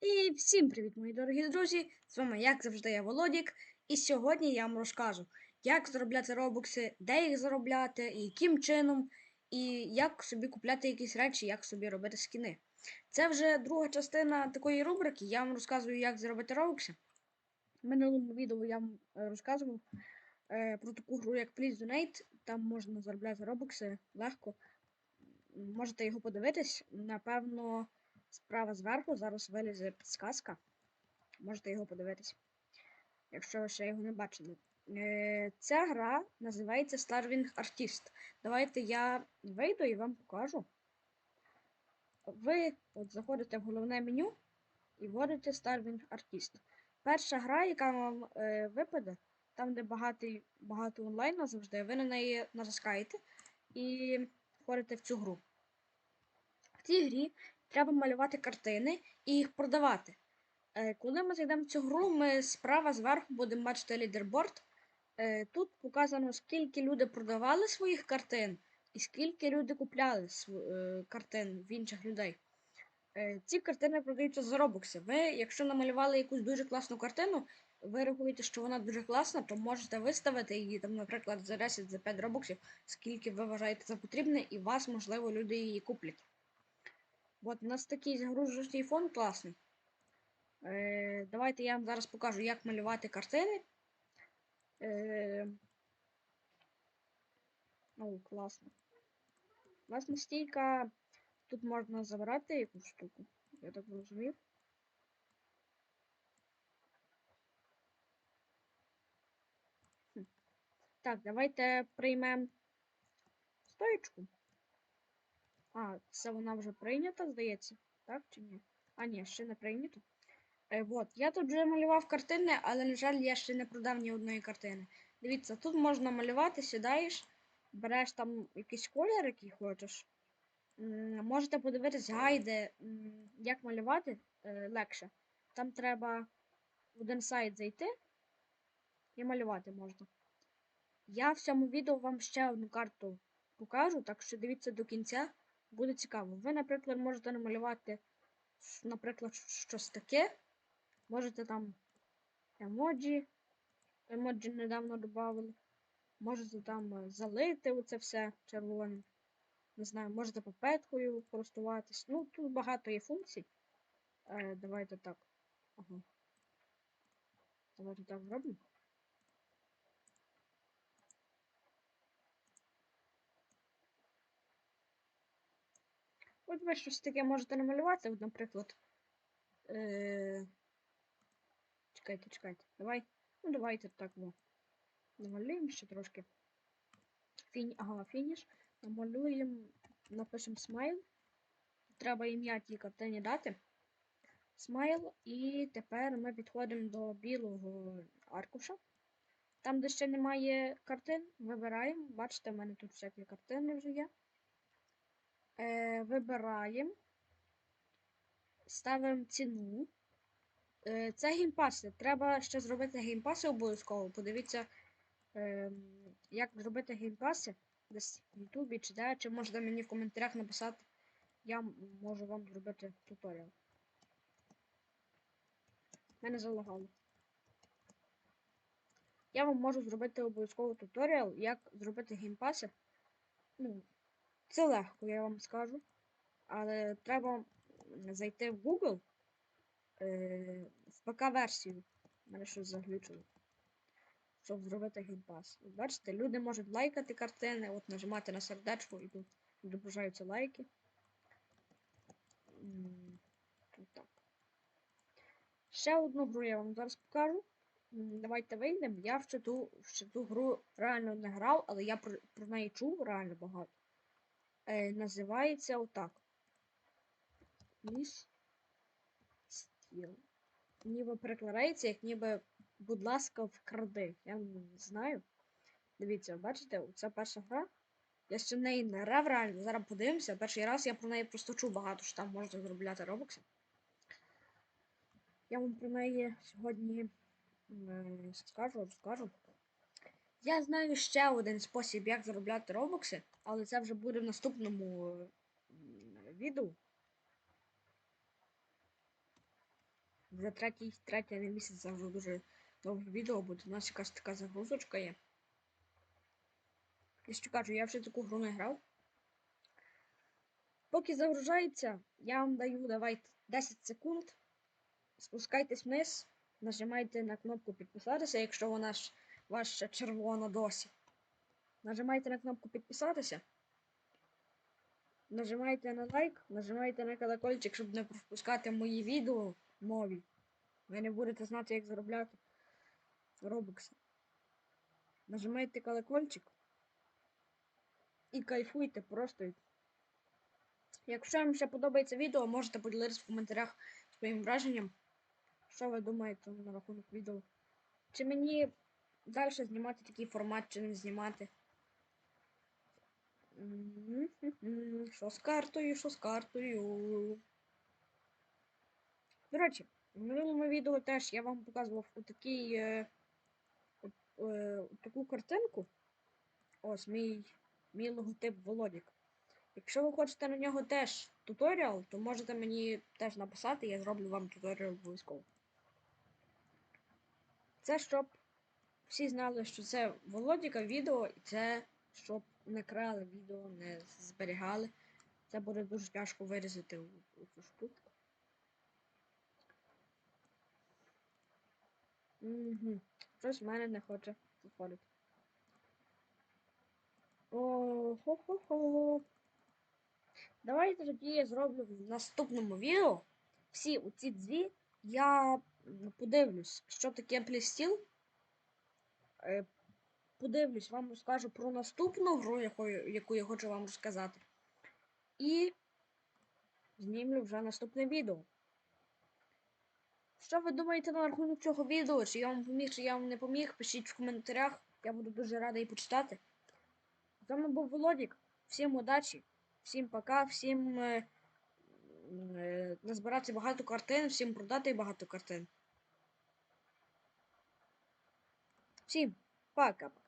І всім привіт, мої дорогі друзі! З вами, як завжди, я Володік. І сьогодні я вам розкажу, як заробляти робокси, де їх заробляти, яким чином, і як собі купляти якісь речі, як собі робити скіни. Це вже друга частина такої рубрики. Я вам розказую, як заробити робокси. В минулому відео я вам е, розказував е, про таку гру, як Please Donate. Там можна заробляти робокси легко. Можете його подивитись. Напевно, справа зверху зараз вилізе підсказка. Можете його подивитись, якщо ви ще його не бачили. Е, Ця гра називається Starving Artist. Давайте я вийду і вам покажу. Ви от заходите в головне меню і вводите Starving Artist. Перша гра, яка вам е, випаде, там, де багато, багато онлайну завжди, ви на неї натискаєте і входите в цю гру. В цій грі треба малювати картини і їх продавати. Е, Коли ми зайдемо в цю гру, ми справа зверху будемо бачити лідерборд. Е, Тут показано, скільки люди продавали своїх картин і скільки люди купляли е, картин в інших людей. Ці картини продаються за робокси. Ви, якщо намалювали якусь дуже класну картину, ви рахуєте, що вона дуже класна, то можете виставити її, там, наприклад, за 10 за 5 робоксів, скільки ви вважаєте за потрібне, і вас, можливо, люди її куплять. От у нас такий загружений фон класний. Е, давайте я вам зараз покажу, як малювати картини. Е, о, класно. Класна стійка. Тут можна забрати якусь штуку. Я так зрозумів. Хм. Так, давайте приймемо стоєчку. А, це вона вже прийнята, здається, так чи ні? А, ні, ще не прийнято. Е, от, я тут вже малював картини, але, на жаль, я ще не продав ні одної картини. Дивіться, тут можна малювати, сідаєш, береш там якийсь колір, який хочеш. Можете подивитись гайди, як малювати е, легше. Там треба в один сайт зайти і малювати можна. Я в цьому відео вам ще одну карту покажу, так що дивіться до кінця, буде цікаво. Ви, наприклад, можете намалювати, наприклад, щось таке. Можете там емоджі. Емоджі недавно додали. Можете там е, залити оце все червоним. Не знаю, можете попеткою користуватись. Ну, тут багато є функцій. Е, давайте так. Ага. Давайте так зробимо. От ви щось таке можете намалювати, от, наприклад. Е... Чекайте, чекайте. Давай. Ну, давайте так. Во. Намалюємо ще трошки. Фіні... Ага, фініш. Намалюємо, напишемо смайл. Треба ім'я тій картині дати. Смайл. І тепер ми підходимо до білого аркуша. Там, де ще немає картин, вибираємо. Бачите, в мене тут всякі картини вже є. Е, вибираємо. Ставимо ціну. Е, це геймпаси. Треба ще зробити геймпаси обов'язково. Подивіться, е, як зробити геймпаси десь в Ютубі чи де, чи можете мені в коментарях написати. Я можу вам зробити туторіал. Мене залагало. Я вам можу зробити обов'язково туторіал, як зробити геймпаси. Ну, це легко, я вам скажу. Але треба зайти в Google е, в ПК-версію. Мене щось заглючило. Щоб зробити геймпас. Бачите, люди можуть лайкати картини, от нажимати на сердечко і тут відображаються лайки. Тут так. Ще одну гру я вам зараз покажу. Давайте вийдемо. Я в цю гру реально не грав, але я про, про неї чув реально багато. Е, називається отак. Міс. Ніби перекладається, як ніби, будь ласка, вкради. Я не знаю. Дивіться, бачите, це перша гра. Я ще в неї не грав реально. Зараз подивимося. Перший раз я про неї просто чув багато, що там можна заробляти робокси. Я вам про неї сьогодні скажу, розкажу. Я знаю ще один спосіб, як заробляти робокси, але це вже буде в наступному відео. Вже третій, третє на місяць це вже дуже довге відео буде. У нас якась така загрузочка є. Я що кажу, я вже таку гру не грав. Поки загружається, я вам даю давайте 10 секунд. Спускайтесь вниз, нажимайте на кнопку підписатися, якщо вона ж ваша червона досі. Нажимайте на кнопку підписатися. Нажимайте на лайк, нажимайте на колокольчик, щоб не пропускати мої відео нові. Ви не будете знати, як заробляти робокси. Нажимайте колокольчик і кайфуйте просто. Якщо вам ще подобається відео, можете поділитися в коментарях своїм враженням. Що ви думаєте на рахунок відео? Чи мені далі знімати такий формат, чи не знімати? Що з картою, що з картою. До речі, в минулому відео теж я вам показував отакий, е, от, е, таку картинку. Ось мій, мій логотип Володік. Якщо ви хочете на нього теж туторіал, то можете мені теж написати, я зроблю вам туторіал обов'язково. Це щоб всі знали, що це Володіка відео, і це щоб не крали відео, не зберігали. Це буде дуже тяжко вирізати у, цю штуку. Угу. Щось в мене не хоче заходити. О, хо-хо-хо. Давайте тоді я зроблю в наступному відео. Всі оці дві я подивлюсь, що таке плістіл. Е, Подивлюсь, вам розкажу про наступну гру, яку, яку я хочу вам розказати. І знімлю вже наступне відео. Що ви думаєте на рахунок цього відео? Чи я вам поміг, чи я вам не поміг? Пишіть в коментарях. Я буду дуже радий почитати. З вами був Володік. Всім удачі, всім пока, всім е, е, назбирати багато картин, всім продати багато картин. Всім пока-пока.